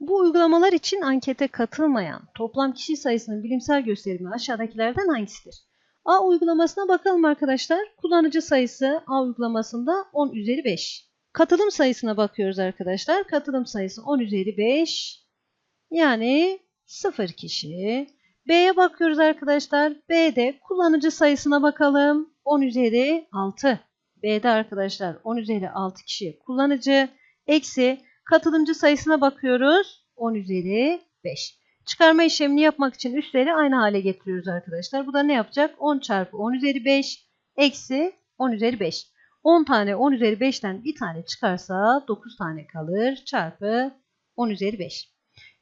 Bu uygulamalar için ankete katılmayan toplam kişi sayısının bilimsel gösterimi aşağıdakilerden hangisidir? A uygulamasına bakalım arkadaşlar. Kullanıcı sayısı A uygulamasında 10 üzeri 5. Katılım sayısına bakıyoruz arkadaşlar. Katılım sayısı 10 üzeri 5. Yani 0 kişi. B'ye bakıyoruz arkadaşlar. B'de kullanıcı sayısına bakalım. 10 üzeri 6. B'de arkadaşlar 10 üzeri 6 kişi kullanıcı. Eksi katılımcı sayısına bakıyoruz. 10 üzeri 5. Çıkarma işlemini yapmak için üstleri aynı hale getiriyoruz arkadaşlar. Bu da ne yapacak? 10 çarpı 10 üzeri 5 eksi 10 üzeri 5. 10 tane 10 üzeri 5'ten bir tane çıkarsa 9 tane kalır. Çarpı 10 üzeri 5.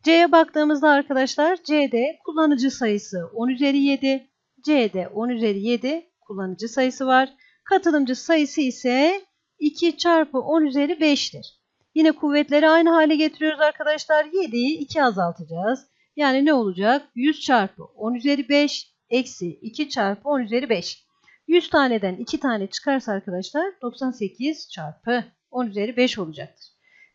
C'ye baktığımızda arkadaşlar C'de kullanıcı sayısı 10 üzeri 7. C'de 10 üzeri 7 kullanıcı sayısı var. Katılımcı sayısı ise 2 çarpı 10 üzeri 5'tir. Yine kuvvetleri aynı hale getiriyoruz arkadaşlar. 7'yi 2 azaltacağız. Yani ne olacak? 100 çarpı 10 üzeri 5 eksi 2 çarpı 10 üzeri 5. 100 taneden 2 tane çıkarsa arkadaşlar 98 çarpı 10 üzeri 5 olacaktır.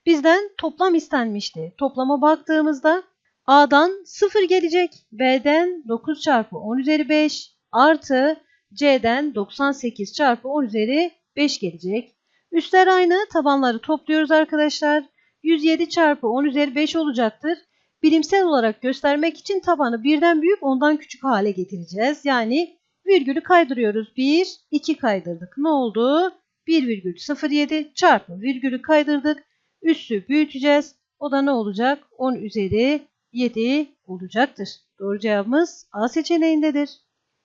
Bizden toplam istenmişti. Toplama baktığımızda A'dan 0 gelecek. B'den 9 çarpı 10 üzeri 5 artı C'den 98 çarpı 10 üzeri 5 gelecek. Üstler aynı. Tabanları topluyoruz arkadaşlar. 107 çarpı 10 üzeri 5 olacaktır. Bilimsel olarak göstermek için tabanı birden büyük ondan küçük hale getireceğiz. Yani virgülü kaydırıyoruz. 1, 2 kaydırdık. Ne oldu? 1,07 çarpı virgülü kaydırdık. Üssü büyüteceğiz. O da ne olacak? 10 üzeri 7 olacaktır. Doğru cevabımız A seçeneğindedir.